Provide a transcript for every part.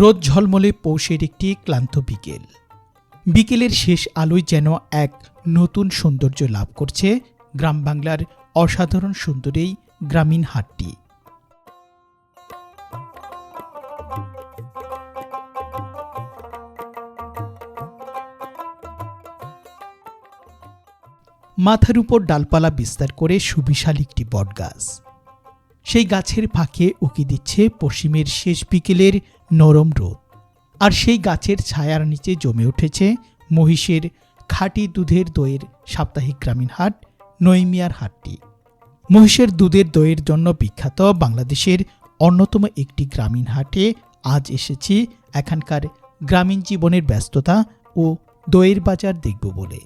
রোদ ঝলমলে পৌষের একটি ক্লান্ত বিকেল। বিকেলের শেষ আলোয় যেন এক নতুন সৌন্দর্য লাভ করছে গ্রাম বাংলার অসাধারণ সুন্দর গ্রামীণ হাটটি। মাথার উপর ডালপালা বিস্তার করে সুবিশাল একটি বটগাছ। সেই গাছের ফাঁকে উকি দিচ্ছে পশ্চিমের শেষ বিকেলের নরম রোদ। আর সেই গাছের ছায়ার নিচে জমে উঠেছে মহিষের খাঁটি দুধের দইয়ের সাপ্তাহিক গ্রামীণ হাট, নৈমিয়ার হাটটি। মহিষের দুধের দইয়ের জন্য বিখ্যাত বাংলাদেশের অন্যতম একটি গ্রামীণ হাটে আজ এসেছি এখানকার গ্রামীণ জীবনের ব্যস্ততা ও দইয়ের বাজার দেখব বলে।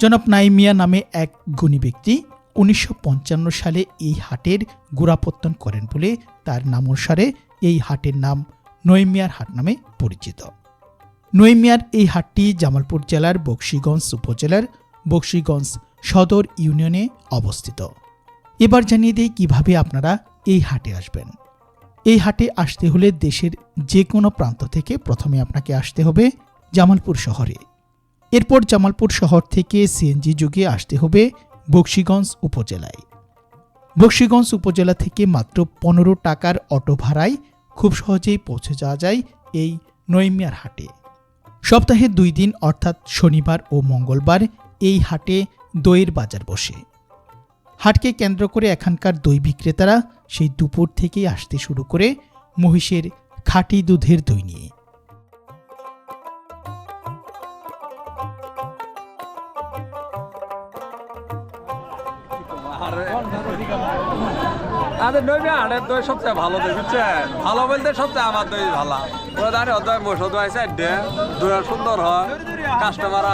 জনাব নাইমিয়া নামে এক গুণী ব্যক্তি উনিশশো পঞ্চান্ন সালে এই হাটের গোড়াপত্তন করেন বলে তার নাম অনুসারে এই হাটের নাম নৈমিয়ার হাট নামে পরিচিত। নৈমিয়ার এই হাটটি জামালপুর জেলার বক্সিগঞ্জ উপজেলার বক্সিগঞ্জ সদর ইউনিয়নে অবস্থিত। এবার জানিয়ে দিই কীভাবে আপনারা এই হাটে আসবেন। এই হাটে আসতে হলে দেশের যে কোনো প্রান্ত থেকে প্রথমে আপনাকে আসতে হবে জামালপুর শহরে। এরপর জামালপুর শহর থেকে সিএনজি যুগে আসতে হবে বক্সিগঞ্জ উপজেলায়। বক্সিগঞ্জ উপজেলা থেকে মাত্র পনেরো টাকার অটো ভাড়ায় খুব সহজেই পৌঁছে যাওয়া যায় এই নৈমিয়ার হাটে। সপ্তাহে দুই দিন অর্থাৎ শনিবার ও মঙ্গলবার এই হাটে দইয়ের বাজার বসে। হাটকে কেন্দ্র করে এখানকার দই বিক্রেতারা সেই দুপুর থেকেই আসতে শুরু করে মহিষের খাঁটি দুধের দই নিয়ে। আমাদের দই সবচেয়ে ভালো দই, বুঝছেন? ভালো বলতে সবচেয়ে আমার দই ভালো। ওরা বসে সাইডে সুন্দর হয়।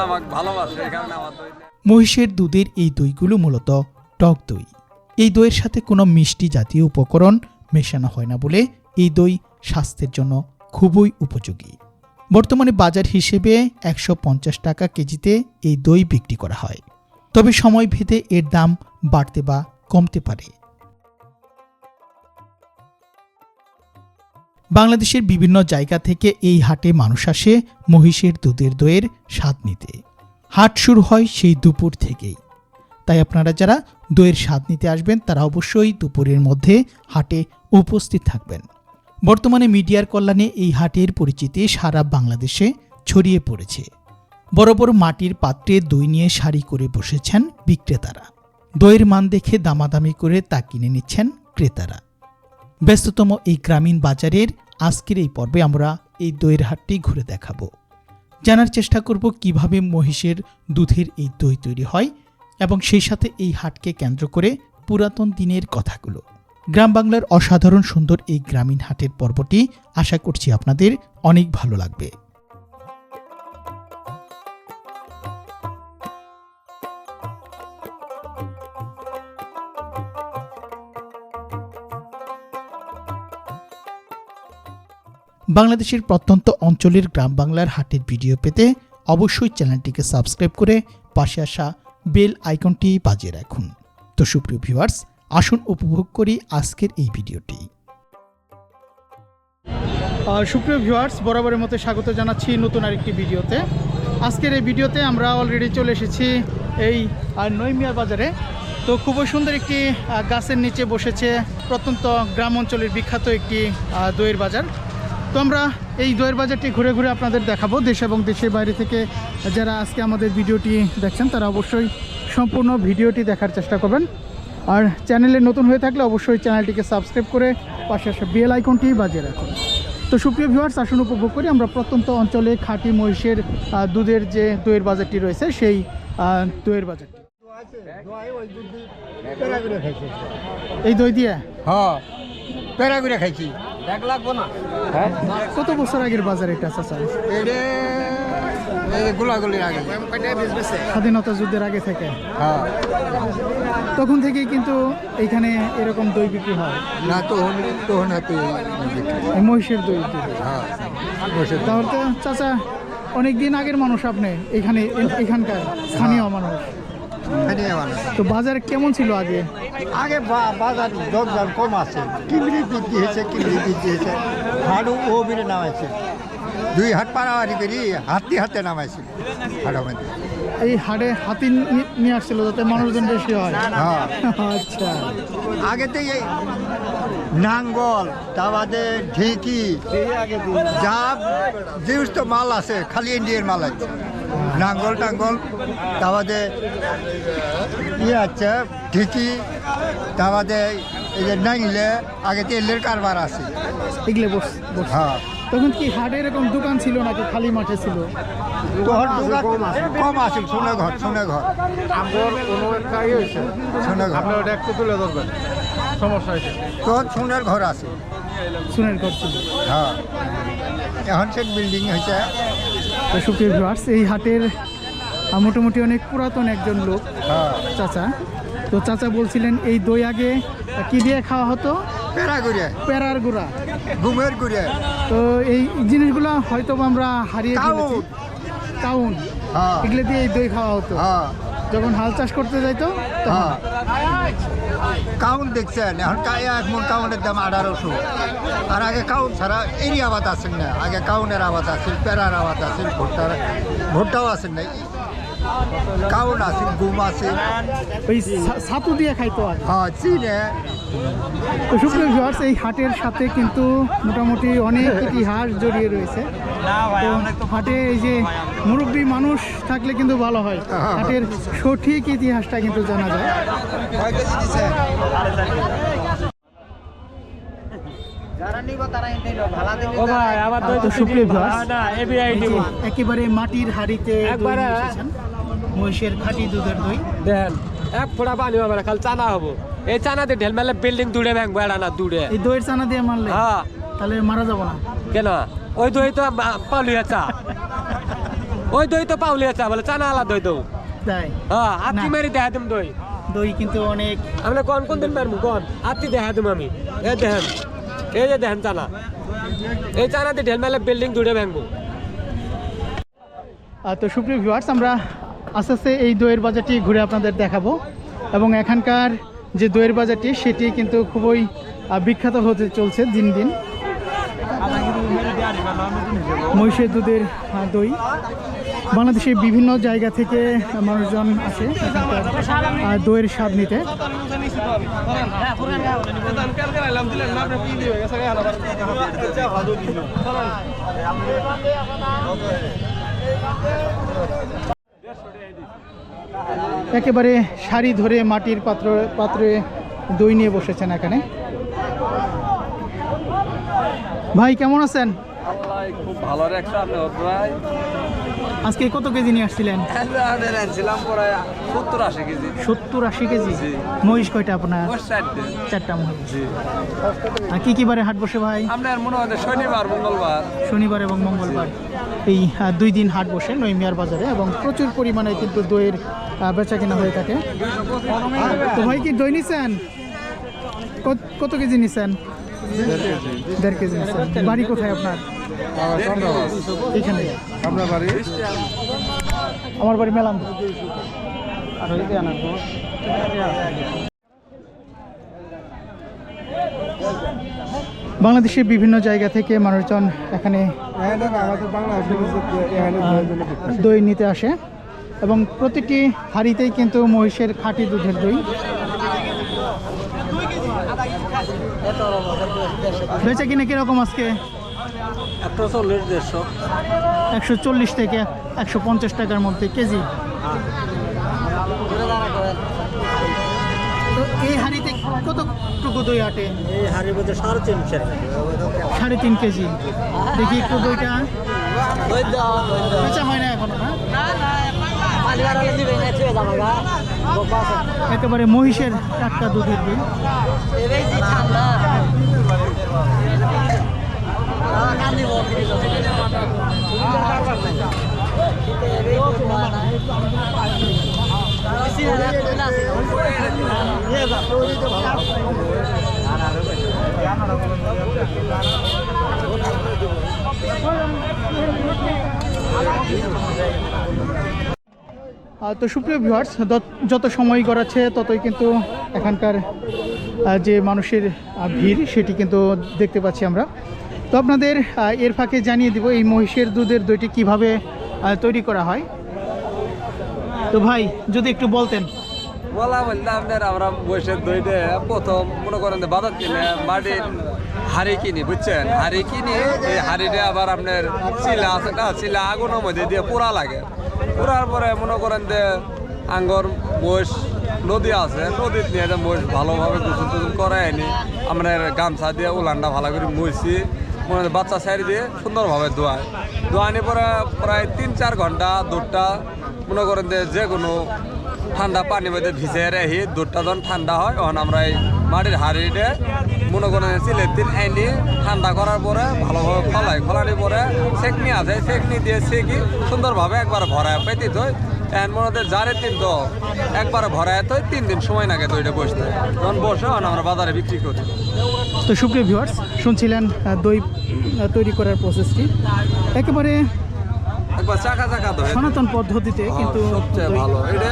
আমাকে ভালোবাসে আমার মহিষের দুধের এই দইগুলো মূলত টক দই। এই দইয়ের সাথে কোনো মিষ্টি জাতীয় উপকরণ মেশানো হয় না বলে এই দই স্বাস্থ্যের জন্য খুবই উপযোগী। বর্তমানে বাজার হিসেবে একশো পঞ্চাশ টাকা কেজিতে এই দই বিক্রি করা হয়। তবে সময় ভেদে এর দাম বাড়তে বা কমতে পারে। বাংলাদেশের বিভিন্ন জায়গা থেকে এই হাটে মানুষ আসে মহিষের দুধের দইয়ের স্বাদ নিতে। হাট শুরু হয় সেই দুপুর থেকেই। তাই আপনারা যারা দইয়ের স্বাদ নিতে আসবেন, তারা অবশ্যই দুপুরের মধ্যে হাটে উপস্থিত থাকবেন। বর্তমানে মিডিয়ার কল্যাণে এই হাটের পরিচিতি সারা বাংলাদেশে ছড়িয়ে পড়েছে। বড় বড় মাটির পাত্রে দই নিয়ে শাড়ি করে বসেছেন বিক্রেতারা। দইয়ের মান দেখে দামাদামি করে তা কিনে নিচ্ছেন ক্রেতারা। ব্যস্ততম এই গ্রামীণ বাজারের আজকের এই পর্বে আমরা এই দইয়ের হাটটি ঘুরে দেখাব। জানার চেষ্টা করব কীভাবে মহিষের দুধের এই দই তৈরি হয় এবং সেই সাথে এই হাটকে কেন্দ্র করে পুরাতন দিনের কথাগুলো। গ্রাম বাংলার অসাধারণ সুন্দর এই গ্রামীণ হাটের পর্বটি আশা করছি আপনাদের অনেক ভালো লাগবে। বাংলাদেশের প্রত্যন্ত অঞ্চলের গ্রাম বাংলার হাটের ভিডিও পেতে অবশ্যই চ্যানেলটিকে সাবস্ক্রাইব করে পাশে আসা বেল আইকনটি বাজিয়ে রাখুন। তো সুপ্রিয় ভিউয়ার্স, আসুন উপভোগ করি আজকের এই ভিডিওটি। সুপ্রিয় ভিউয়ার্স, বরাবরের মতো স্বাগত জানাচ্ছি নতুন আরেকটি ভিডিওতে। আজকের এই ভিডিওতে আমরা অলরেডি চলে এসেছি এই নৈমিয়া বাজারে। তো খুবই সুন্দর একটি গাছের নিচে বসেছে প্রত্যন্ত গ্রাম অঞ্চলের বিখ্যাত একটি দইয়ের বাজার। তো আমরা এই দইয়ের বাজারটি ঘুরে ঘুরে আপনাদের দেখাবো দেশ এবং দেশের বাইরে থেকে যারা আজকে আমাদের ভিডিওটি দেখছেন, তারা অবশ্যই সম্পূর্ণ ভিডিওটি দেখার চেষ্টা করবেন। আর চ্যানেলে নতুন হয়ে থাকলে অবশ্যই চ্যানেলটিকে সাবস্ক্রাইব করে পাশে আসা বেল আইকনটি বাজিয়ে রাখুন। তো সুপ্রিয় ভিউয়ার্স, আসুন উপভোগ করি। আমরা প্রত্যন্ত অঞ্চলে খাঁটি মহিষের দুধের যে দইয়ের বাজারটি রয়েছে, সেই দইয়ের বাজারটি। এই দই দিয়ে? হ্যাঁ করে খাইছি। লাগবো না কত বছর আগের বাজার এটা চাচা? গোলাগুলির আগে। স্বাধীনতা যুদ্ধের আগে থেকে? হ্যাঁ। তখন থেকে কিন্তু এখানে এরকম দই বিক্রি হয়? না তখন হাতে মহিষের দই। হ্যাঁ? তাহলে তো চাচা অনেক দিন আগের মানুষ আপনি এখানে এখানকার স্থানীয় মানুষ। তো বাজার কেমন ছিল আগে? আগে বাজার দরদাম কম আছে। কিমরি বৃদ্ধি হয়েছে কিমরি বৃদ্ধি হয়েছে। হাড়ু ও বেড়ে নামাইছে। দুই হাত পাড়াবাড়ি করি হাতি হাতে নামাইছিল হাড়ো মধ্যে এই হাটে হাতি নিয়ে আসছিল যাতে মানুষজন বেশি হয়। হ্যাঁ। আচ্ছা। আগেতে এই নাঙ্গল তা বাদে ঢেকি যা জিনিস তো মাল আছে খালি ইন্ডিয়ার মাল আছে। নাঙ্গল টাঙ্গল তা বাদে ইয়ে আছে ঢেকি তা বাদে এই যে নাইলে আগে তেলের কারবার আছে। এগুলো বস বস হ্যাঁ। তখন কি হাটে এরকম দোকান ছিল নাকি খালি মাঠে ছিল? তোর দোকান কম আছিল সোনে ঘর সোনে ঘর। সোনে ঘর। ওটা একটু তুলে ধরবেন। সমস্যা হয়েছে। তোর সোনের ঘর আছে। সুনের ঘর ছিল। হ্যাঁ। এখন সে বিল্ডিং হয়েছে। তো সুপ্রিয় ভিউয়ার্স এই হাটের মোটামুটি অনেক পুরাতন একজন লোক হ্যাঁ। চাচা। তো চাচা বলছিলেন এই দই আগে কি দিয়ে খাওয়া হতো? পেড়া গুড়া। ঘুমের ঘুরে তো এই জিনিসগুলো হয়তো আমরা হারিয়ে ফেলেছি। কাউন হ্যাঁ। এগুলো দিয়ে এই দই খাওয়া হতো। হ্যাঁ। যখন হাল চাষ করতে যাইতো তখন হ্যাঁ কাউন দেখছেন এখন এক মন কাউনের দাম আঠারোশো। আর আগে কাউন ছাড়া এরই আবাদ আছেন না? আগে কাউনের আবাদ আছে পেরার আবাদ আছে ভুট্টার ভুট্টাও আছেন না? কাউন আছে গুম আছে। ওই ছাতু দিয়ে খাইতো হ্যাঁ চিনে। সুপ্রিয় এই হাটের সাথে কিন্তু মোটামুটি অনেক ইতিহাস জড়িয়ে রয়েছে। হাটে এই যে মুরব্বী মানুষ থাকলে কিন্তু ভালো হয়। হাটের সঠিক ইতিহাসটা কিন্তু জানা যায়। একেবারে মাটির হাড়িতে। মহিষের খাঁটি দুধের দই। দেন এক ফোঁটা পানি হবে না খালি চানা হব। এই চানাতে ঢেল মেলে বিল্ডিং দূরে ভাঙবো এটা না দূরে এই দইয়ের চানা দিয়ে মারলে হ্যাঁ। তাহলে মারা যাব না। কেন? ওই দই তো পাউলিয়া চা। ওই দই তো পাউলিয়া চা বলে চানা আলা দই দৌ তাই? হ্যাঁ। মারি দেখা দিম দই। দই কিন্তু অনেক আমরা কোন কোন দিন মারবো কোন? আত্মি দেখা দিম আমি। এই দেখেন এই যে দেখেন চানা। এই চানাতে ঢেল মেলে বিল্ডিং দূরে ভাঙবো। তো সুপ্রিয় ভিউয়ার্স আমরা আস্তে আস্তে এই দইয়ের বাজারটি ঘুরে আপনাদের দেখাবো। এবং এখানকার যে দইয়ের বাজারটি সেটি কিন্তু খুবই বিখ্যাত হতে চলছে দিন দিন। মহিষের দুধের দই। বাংলাদেশের বিভিন্ন জায়গা থেকে মানুষজন আসে দইয়ের স্বাদ নিতে। একেবারে শাড়ি ধরে মাটির পাত্র, পাত্রে দই নিয়ে বসেছেন এখানে। ভাই, কেমন আছেন? খুব ভালো রে আপনি ভাই। আজকে কত কেজি নিয়ে আসছিলেন? সত্তর আশি কেজি। সত্তর আশি কেজি? মহিষ কয়টা আপনার? চারটা। মহিষ। আর কি কি বারে হাট বসে ভাই? আপনার মনে হয় শনিবার মঙ্গলবার। শনিবার এবং মঙ্গলবার। এই দুই দিন হাট বসে নৈমিয়ার বাজারে এবং প্রচুর পরিমাণে কিন্তু দইয়ের বেচা কেনা হয়ে থাকে। তো ভাই কি দই নিছেন? কত- কত কেজি নিছেন? দেড় কেজি নিছেন। বাড়ি কোথায় আপনার? আমার বাড়ি মেলাম বাংলাদেশের বিভিন্ন জায়গা থেকে মানুষজন এখানে দই নিতে আসে এবং প্রতিটি হাঁড়িতেই কিন্তু মহিষের খাঁটি দুধের দই। বেচা কিনে কীরকম আজকে? একটা চল্লিশ দেড়শো। একশো চল্লিশ থেকে একশো পঞ্চাশ টাকার মধ্যে কেজি। তো এই হাঁড়িতে কতটুকু দই আটে? এই হাড়ির মধ্যে সাড়ে তিনশো সাড়ে তিন কেজি। দেখি একটু দইটা। বেচা হয় না এখনও না একেবারে মহিষের টাটকা দুধের আহ, তো সুপ্রিয় ভিউয়ার্স যত সময় গড়াচ্ছে, ততই কিন্তু এখানকার যে মানুষের ভিড়, সেটি কিন্তু দেখতে পাচ্ছি আমরা। তো আপনাদের এর ফাঁকে জানিয়ে দিব এই মহিষের দুধের দইটি কীভাবে তৈরি করা হয়। তো ভাই, যদি একটু বলতেন। বলা বলতে আপনার, আমরা বসে দইতে প্রথম মনে করেন বাজার কিনে মাটির হাড়ি কিনি, বুঝছেন? হাড়ি কিনি, এই হাড়িটা আবার আপনার চিলা আছে না চিলা আগুনের মধ্যে দিয়ে পোড়া লাগে। পোড়ার পরে মনে করেন যে আঙ্গর মোষ নদী আছে নদীর নিয়ে মোষ ভালোভাবে গোসল টুসল করে আনি আপনার গামছা দিয়ে উলানটা ভালো করে মুছি মনে হয় বাচ্চা সাইড দিয়ে সুন্দরভাবে ধোয়ায় ধোয়ানি পরে প্রায় তিন চার ঘণ্টা দুধটা মনে করেন যে যে কোনো ঠান্ডা পানির মধ্যে ভিজে রেখে দুধটা যখন ঠান্ডা হয়, তখন আমরা এই মাটির হাড়িতে মনে করেন চিলের দিন এনে ঠান্ডা করার পরে ভালোভাবে ফলাই ফলানোর পরে সেকনি আছে সেকনি দিয়ে সেকি সুন্দরভাবে একবার ভরায়, পেতে তো এন মনে যারে তিন তো একবার ভরায় তো তিন দিন সময় লাগে তো এটা বসতে। তখন বসে আমরা বাজারে বিক্রি করি। তো সুপ্রিয় ভিউয়ার্স শুনছিলেন দই তৈরি করার প্রসেসটি একেবারে একবার চাকা চাকা ধরে সনাতন পদ্ধতিতে কিন্তু সবচেয়ে ভালো। এটা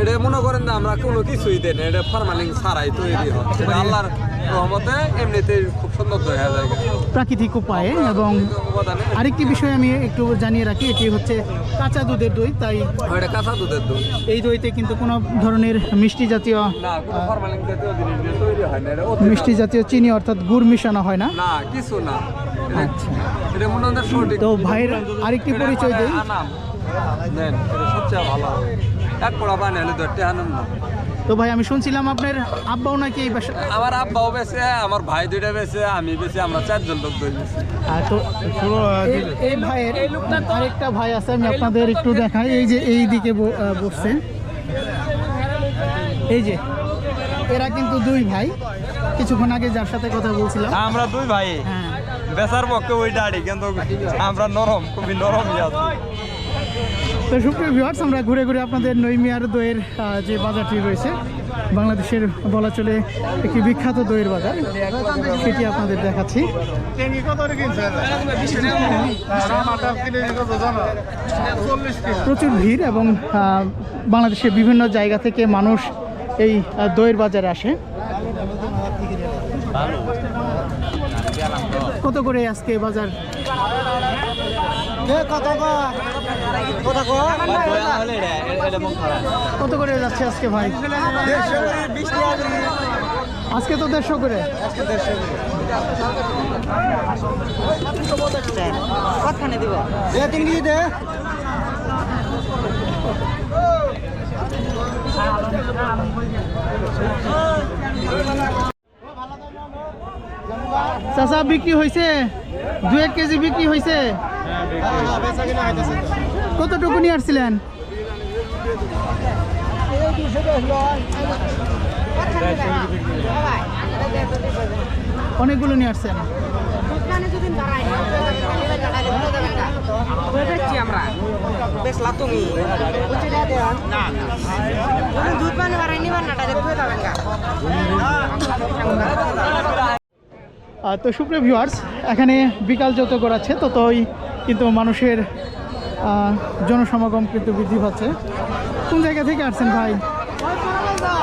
এটা মনে করেন যে আমরা কোনো কিছুই দেন এটা ফরমালিং ছাড়াই তৈরি হয়। আল্লাহর রহমতে এমনিতেই খুব সুন্দর যায় প্রাকৃতিক উপায়ে এবং আরেকটি বিষয় আমি একটু জানিয়ে রাখি এটি হচ্ছে কাঁচা দুধের দই তাই এটা কাঁচা দুধের দই। এই দইতে কিন্তু কোনো ধরনের মিষ্টি জাতীয় মিষ্টি জাতীয় চিনি অর্থাৎ গুড় মিশানো হয় না? না কিছু না। মনে তো ভাইয়ের আরেকটি পরিচয় দিই। সবচেয়ে ভালো এক পোড়া পানি হলে তো একটা আনন্দ না। তো ভাই আমি শুনছিলাম আপনার আব্বাও নাকি এই বাসা আমার আব্বাও বেছে আমার ভাই দুইটা বেছে আমি বেছে আমরা চারজন লোক দই বেছে আর তো এই- ভাইয়ের আরেকটা ভাই আছে আমি আপনাদের একটু দেখাই এই যে এই দিকে ব- বসছে। এই যে এরা কিন্তু দুই ভাই। কিছুক্ষণ আগে যার সাথে কথা বলছিলাম। আমরা দুই ভাই। হ্যাঁ। বেচার পক্ষে ওই দাড়ি কিন্তু আমরা নরম খুবই নরম আছি। তো সুপ্রিয় ভিউয়ার্স আমরা ঘুরে ঘুরে আপনাদের নৈমিয়ার দইয়ের যে বাজারটি রয়েছে, বাংলাদেশের বলা চলে একটি বিখ্যাত দইয়ের বাজার, সেটি আপনাদের দেখাচ্ছি। প্রচুর ভিড় এবং বাংলাদেশের বিভিন্ন জায়গা থেকে মানুষ এই দইয়ের বাজারে আসে। কত করে আজকে বাজার? করে যাচ্ছে আজকে ভাই? আজকে তো দেড়শো করে। চাচা, বিক্রি হয়েছে দু এক কেজি বিক্রি হয়েছে কতটুকু নিয়ে আসছিলেন? অনেকগুলো নিয়ে আসছেন। তো সুপ্রিয় ভিউয়ার্স এখানে বিকাল যত গড়াচ্ছে ততই কিন্তু মানুষের জনসমাগম কিন্তু বৃদ্ধি পাচ্ছে। কোন জায়গা থেকে আসছেন ভাই?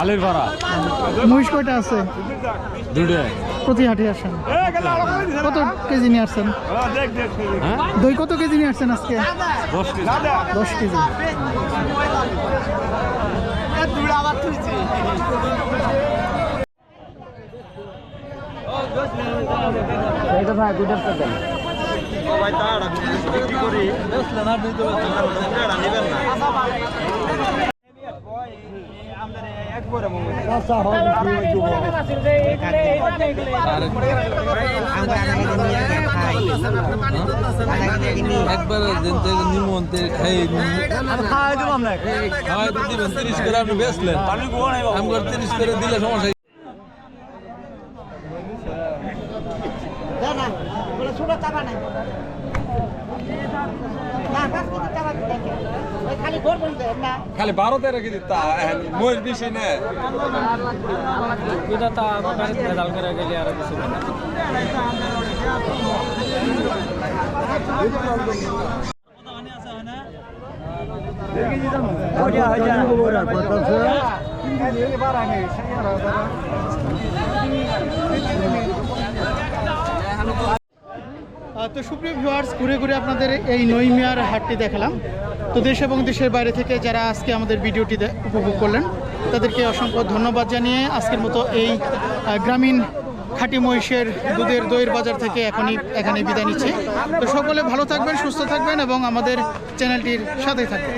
আলের ভাড়া মহিষ কয়টা আছে? প্রতি হাটে আসেন। কত কেজি নিয়ে আসছেন? দই কত কেজি নিয়ে আসছেন আজকে? দশ কেজি। দশ কেজি। ভাই তাড়া বিক্রি করি। বেচলেন আর নিতে নেবেন না। একবার নিমন্ত্রণ খাই খাওয়াই দেবো আপনাকে খাওয়াই দিবেন তিরিশ করে আপনি বেচলেন। আমি গোয়া নাই আমি তিরিশ করে দিলে সমস্যা না বলে ছোট চাপা নাই না পাঁচ কেজি চাপা দেখে ওই খালি বারো তেরো কেজি তা মহিষ বেশি নে তা ভেজাল করে গেলে আর কিছু তো সুপ্রিয় ভিউয়ার্স ঘুরে ঘুরে আপনাদের এই নইমিয়ার হাটটি দেখালাম। তো দেশ এবং দেশের বাইরে থেকে যারা আজকে আমাদের ভিডিওটি উপভোগ করলেন, তাদেরকে অসংখ্য ধন্যবাদ জানিয়ে আজকের মতো এই গ্রামীণ খাঁটি মহিষের দুধের দইয়ের বাজার থেকে এখনই এখানে বিদায় নিচ্ছি। তো সকলে ভালো থাকবেন, সুস্থ থাকবেন এবং আমাদের চ্যানেলটির সাথে থাকবেন।